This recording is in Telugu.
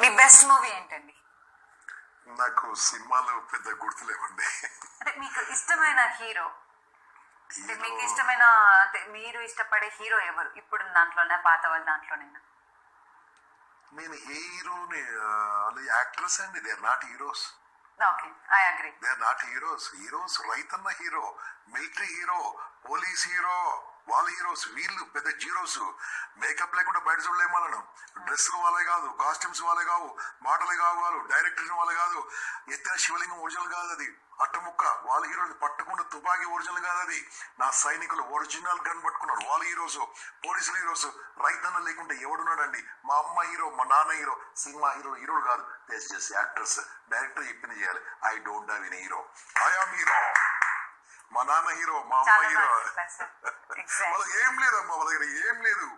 మీ బెస్ట్ మూవీ ఏంటండి? నాకు సినిమాలు పెద్ద గుర్తులేవండి అంటే మీకు ఇష్టమైన హీరో. అంటే మీకు ఇష్టమైన అంటే మీరు ఇష్టపడే హీరో ఎవరు? ఇప్పుడు దాంట్లోనే పాత వాళ్ళ దాంట్లోనైనా? నేను హీరోని యాక్ట్రెస్ అండి. They are not heroes okay I agree. They are not heroes heroes రైతన్న hero military hero police hero వాళ్ళ హీరోస్ వీళ్ళు పెద్ద జీరోస్. మేకప్ లేకుండా బయట చూడలేమలను డ్రెస్ వాళ్ళే కాదు కాస్ట్యూమ్స్ వాళ్ళే కావు మాటలే కావు కాదు డైరెక్టర్ వాళ్ళే కాదు. ఎత్తిన శివలింగం ఒరిజినల్ కాదు అది. అట్టముక్క వాళ్ళ హీరోని పట్టుకున్న తుపాకీ ఒరిజినల్ కాదు అది. నా సైనికులు ఒరిజినల్ గన్ పట్టుకున్నారు. వాళ్ళ హీరోస్ పోలీసుల హీరోస్ రైతన్న లేకుంటే ఎవడున్నాడండి? మా అమ్మ హీరో మా నాన్న హీరో సినిమా హీరో హీరోలు కాదు. దేస్ జస్ట్ యాక్టర్స్ డైరెక్టర్ చెప్పింది చేయాలి. I don't have any hero I am hero మా నాన్న హీరో మా అమ్మ హీరో. వాళ్ళకి ఏం లేదమ్మా వాళ్ళ దగ్గర ఏం లేదు.